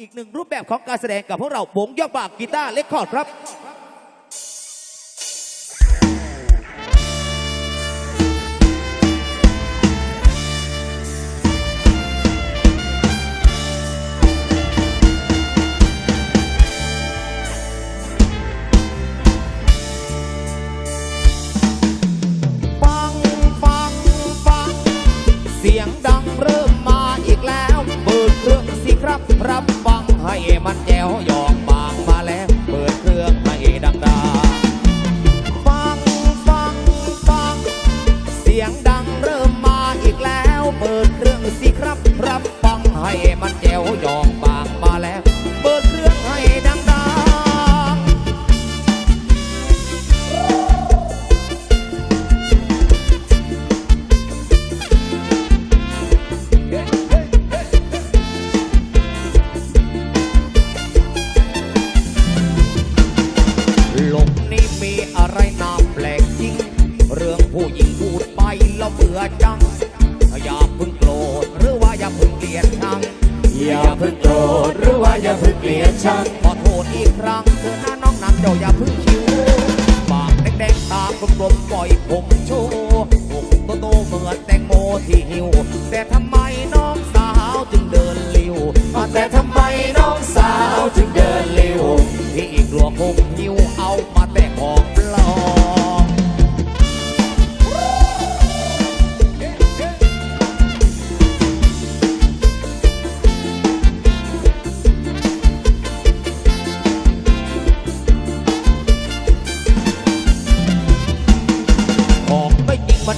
อีกหนึ่งรูปแบบของการแสดงกับพวกเราวงยอดปากกีตาร์เล็กคอร์ดครับ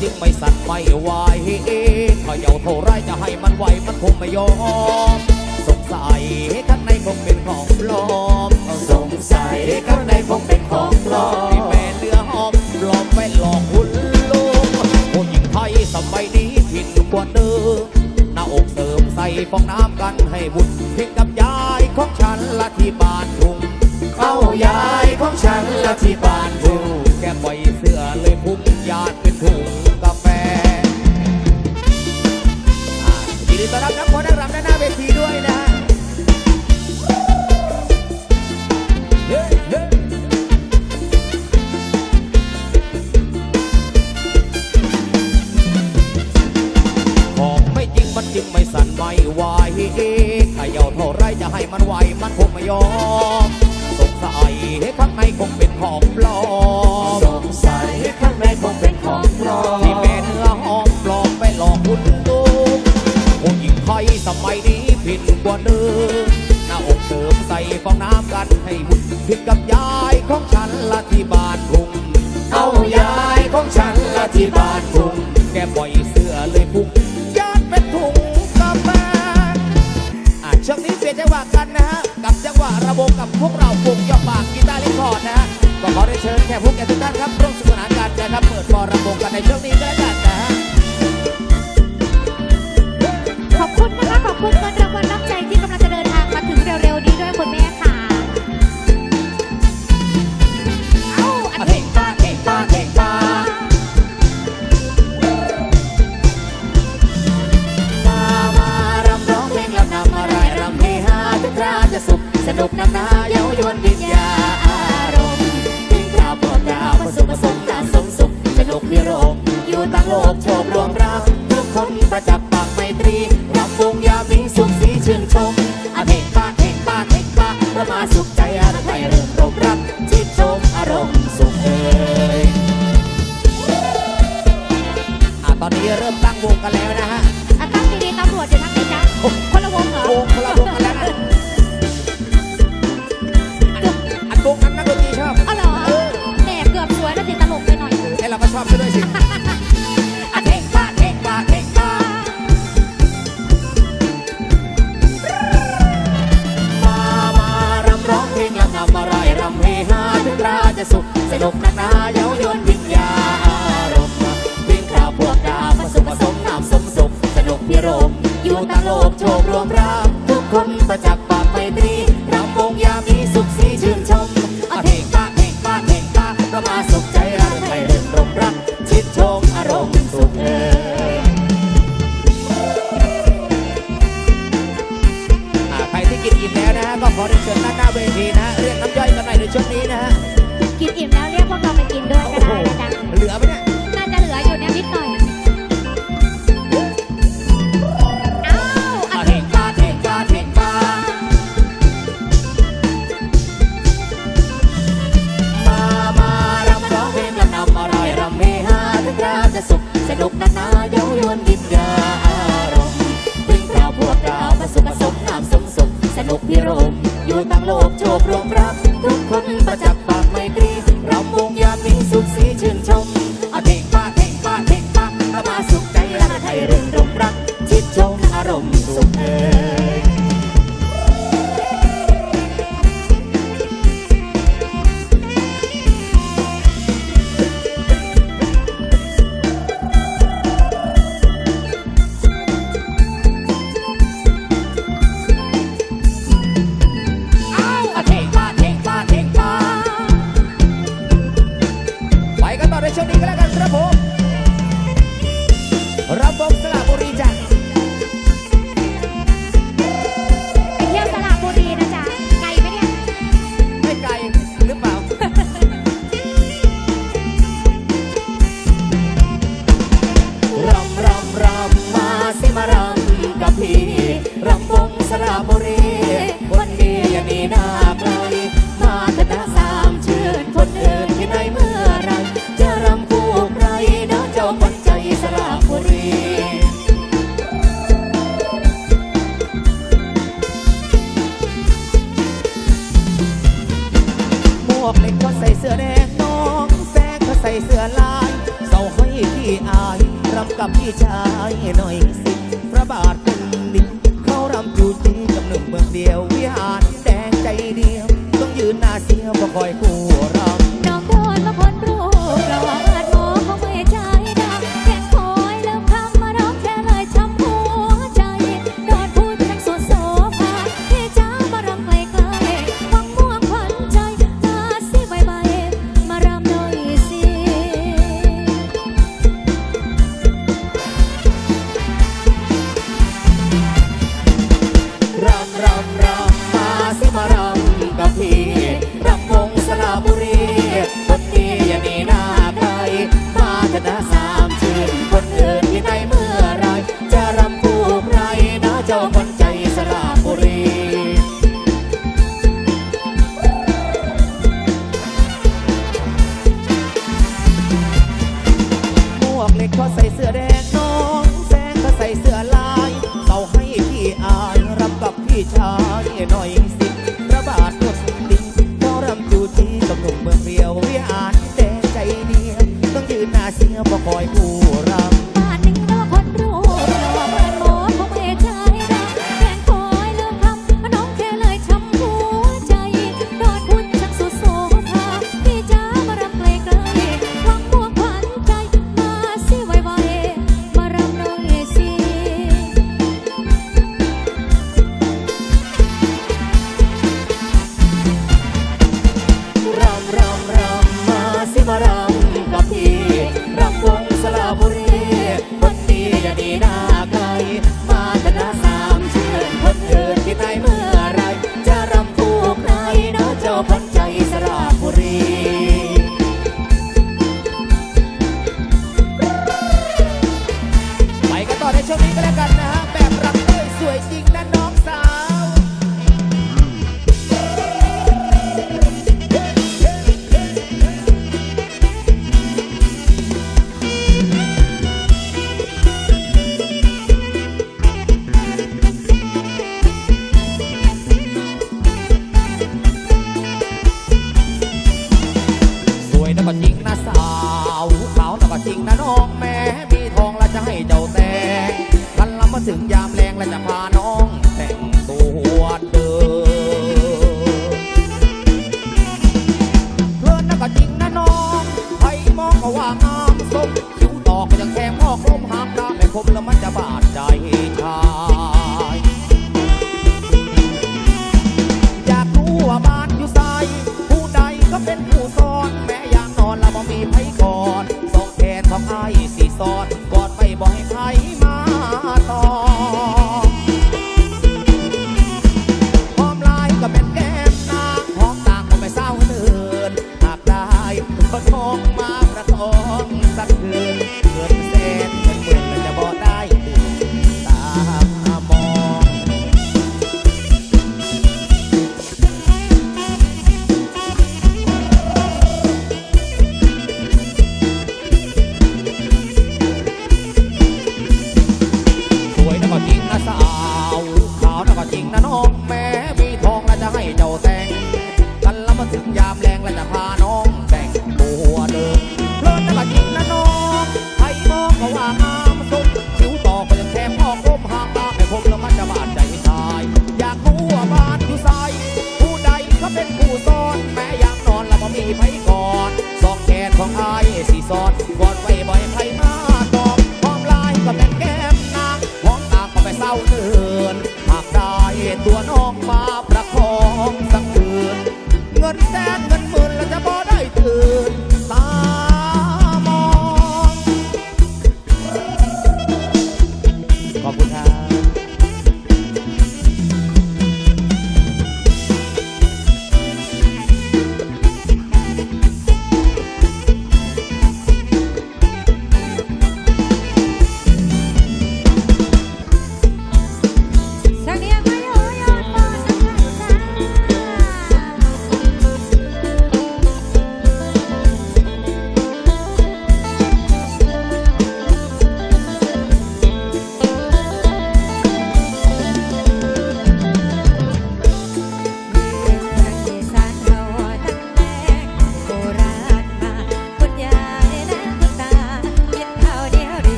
จึงไม่สั่นไม่ไหวถ้าเยาเท่าไรจะให้มันไหวมันคงไม่ยอม สงสัยข้างในคงเป็นของปลอม สงสัยข้างในคงเป็นของปลอที่มแม่เนื้อหอมปลอมไปหลอกคุณลูกผู้หญิงไทยสมัยนี้ผิดกว่าเดิมหน้าอกเสริมใส่ฟองน้ำกันให้บุญเพียงกับยายของฉันละที่บ้านทุ่งเอายายของฉันละที่บ้านทุ่งแกปล่อยเสื้อเลยพุ่งยาดเป็นถุง ดีต้อนรับนักบอลนักรำด้านหน้าเวทีด้วยนะฮ้ยเฮ้ยของไม่จริงมันจึงไม่สั่นไม่ไหวถ้าเยาเท่าไรจะให้มันไหวมันคงไม่ยอม ที่บ้านทุ่งแกปล่อยเสื้อเลยพุ่งยาดเป็นถุงกาแฟอะช่วงนี้เปลี่ยนจังหวะกันนะฮะ กับจังหวะระบงกับพวกเราวงยอดปากกีตาร์ลิคคอร์ดนะฮะ ก็ขอได้เชิญแขกผู้แกทุกท่านครับร่วมสนุกสนานกันนะครับ เปิดบอลระบงกันในช่วงนี้ก็แล้วกัน จะสุขสนุกนักหนาเย้ายวนวิญญาณลมวิ่งข่าวพวกดาผสมผสมน้ำสมสุขสนุกพิรมอยู่ตาโลกโชครวมรามทุกคนประจักษ์ปากไปตรีรำวงยามีสุขสีชื่นชมอาเพลงปาเพลงปาเพลงปาเรามาสุขใจรักไทยเรื่มรมรักชิดชมอารมณ์สุขเออใครที่กินอิ่มแล้วนะฮะก็ขอเรียนเชิญหน้าหน้าเวทีนะเรียกน้ำย่อยกันหน่อยในช่วงนี้นะฮะ อิ่มแล้วเรียกพวกเราไปกินด้วยก็ได้นะจ๊ะเหลือไหมเนี่ย น่าจะเหลืออยู่เนี่ยนิดหน่อยอ้าอะเทงปาเทงปาเทงปามา มารำร้องเพลงระนำอะไรรำเฮฮาถึงราจะสุขสนุกนานา เสียบ่คอย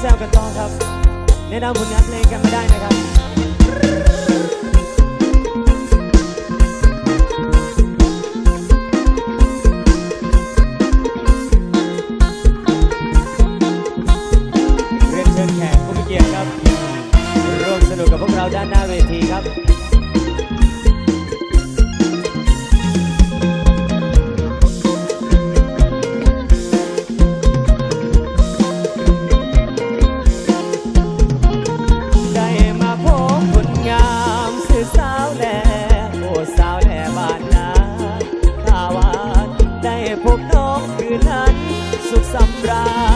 แซวกันต่อครับแนะนำผลงานเพลงกันมาได้นะครับ love.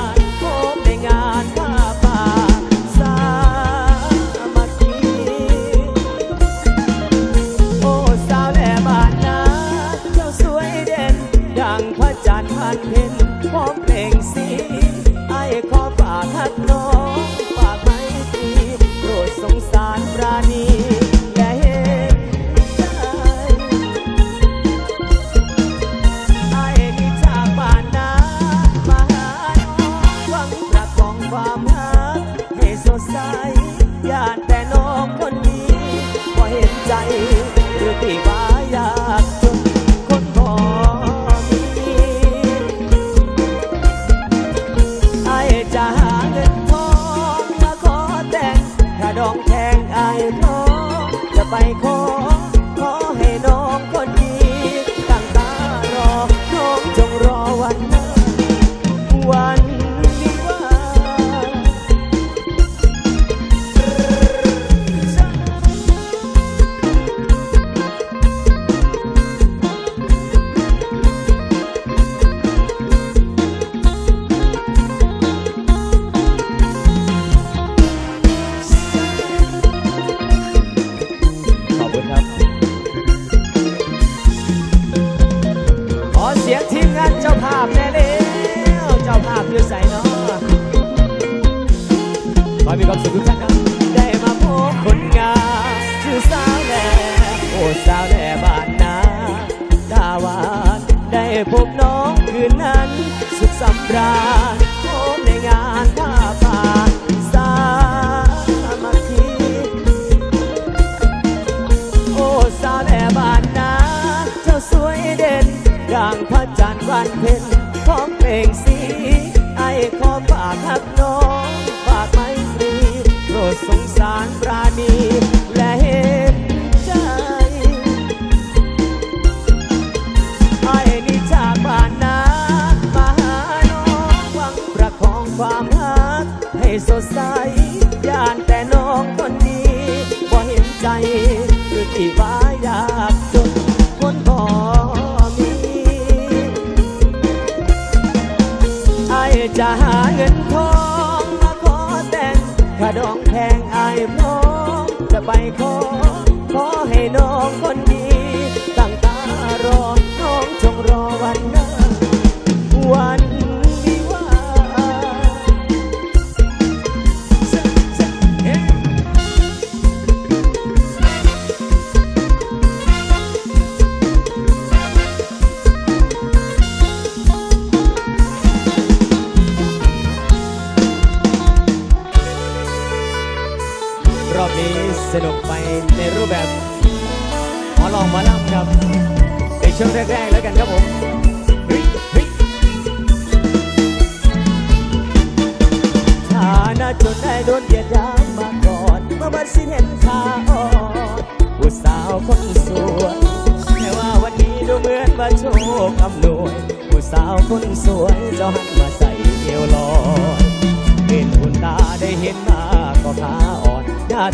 I know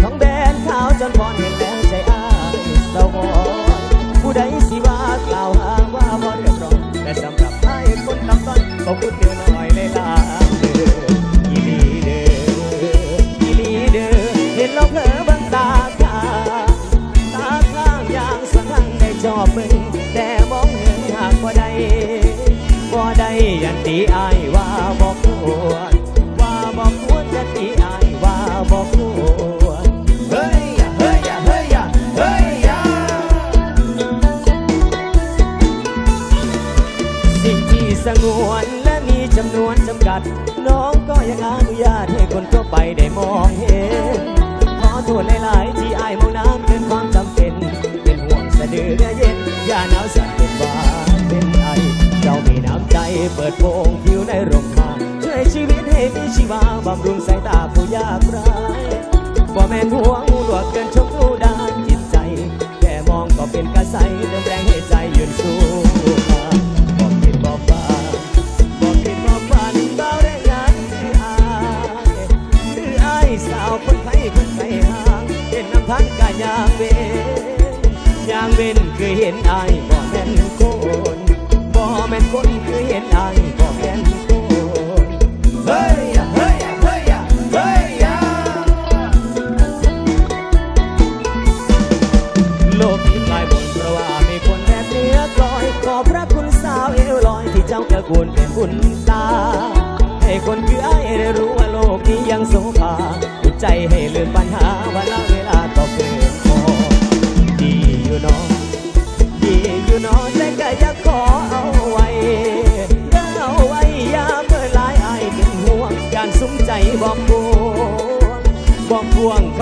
ทองแดนขาวจนพรเห็นแล้วใจอ้ายสวอนผู้ใดสิว่ากล่าวหาว่าบ่เรียบร้อยแต่สำหรับไอ้คนตำต้นก็พูดเตือนหน่อยเลยล่ะเด้ออีลีเด้ออีลีเด้อเห็นเราเผลอบังตาข้าตาข้างย่างสักครั้งในจอบมือแต่มองเห็นหากบ่ได้บ่ได้ยันตีอ้ายว่าบ่ควรว่าบ่ควยันตีอ้ายว่าบ่ควร ด น้องก็ยังอนุญาตให้คนทั่วไปได้มองเห็น ขอโทษหลายๆที่อายมองน้ำเกินความจำเป็น เป็นห่วงสะดือเย็น อย่าหนาวสั่นเป็นบาเป็นไอ เจ้ามีน้ำใจเปิดโปงผิวในร่ม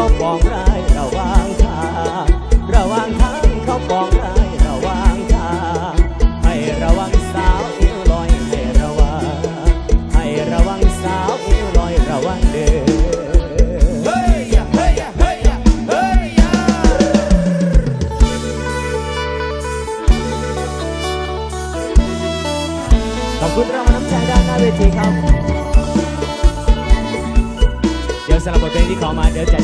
เขาปองร้ายระวางทางระวางทางเขาปองร้ายระวางทางให้ระวังสาวเอวลอยให้ระวังให้ระวังสาวเอวลอยระวังเด้อเฮ้ยอะเฮ้ยอะเฮ้ยอะเฮ้ยอะขอบคุณรางวัลน้ำใจด้านหน้าเวทีครับเดี๋ยวสำหรับบทเพลงที่ขอมาเดี๋ยวจัดจัดให้นะ